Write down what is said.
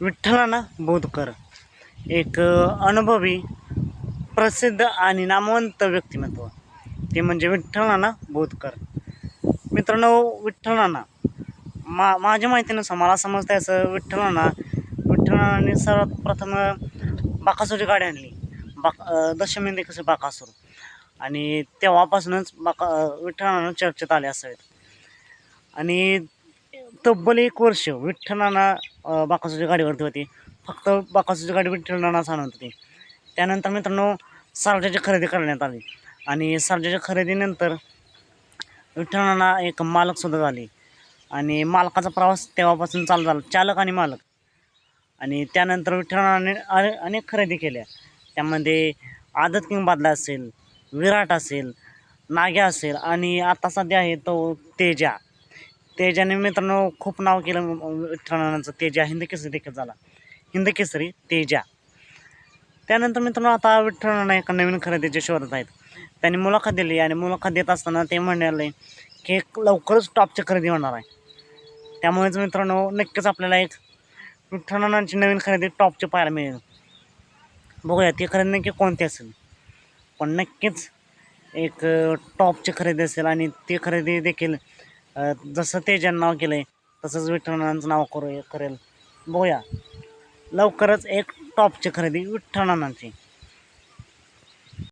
विठ्ठलाना बोधकर एक अनुभवी प्रसिद्ध आणि नामवंत व्यक्तिमत्व. ते म्हणजे विठ्ठलाना बोधकर मित्रांनो विठ्ठलाना मा माझ्या माहितीनुसार मला समजतं असं विठ्ठलाना विठ्ठलाने सर्वात प्रथम बाकासूरची गाडी आणली. बाक अ, कसं बाकासूर. आणि तेव्हापासूनच बाका अ, विठ्ठलानं चर्चेत आले असावेत. आणि तब्बल एक वर्ष विठ्ठलाना बाकासूच्या गाडीवरती होती. फक्त बाकासूरची गाडी विठ्ठलांना आणत होती. त्यानंतर मित्रांनो सारजाची खरेदी करण्यात आली. आणि सारजाच्या खरेदीनंतर विठ्ठलांना एक मालकसुद्धा झाली. आणि मालकाचा प्रवास तेव्हापासून चालू झाला. चालक आणि मालक. आणि त्यानंतर विठ्ठलाने अने अनेक खरेदी केल्या. त्यामध्ये आदत किंग बादला असेल विराट असेल नाग्या असेल आणि आता सध्या आहे तो तेजा. तेजाने मित्रांनो खूप नाव केलं विठ्ठलाचं तेजा हिंद केसरी देखील झाला. हिंद केसरी तेजा. त्यानंतर मित्रांनो आता विठ्ठलाना एका नवीन खरेदीच्या शोधात आहेत. त्यांनी मुलाखत दिली आणि मुलाखत देत असताना ते म्हणाले की एक लवकरच टॉपची खरेदी होणार आहे. त्यामुळेच मित्रांनो नक्कीच आपल्याला एक विठ्ठलांची नवीन खरेदी टॉपची पाहायला मिळेल. बघूया ती खरेदी नक्की कोणती असेल? पण नक्कीच एक टॉपची खरेदी असेल आणि ती खरेदी देखील जसं तेजानं नाव केलं आहे तसंच विठ्ठलांचं नाव करू करेल. बघूया. लवकरच एक टॉपची खरेदी विठ्ठलांची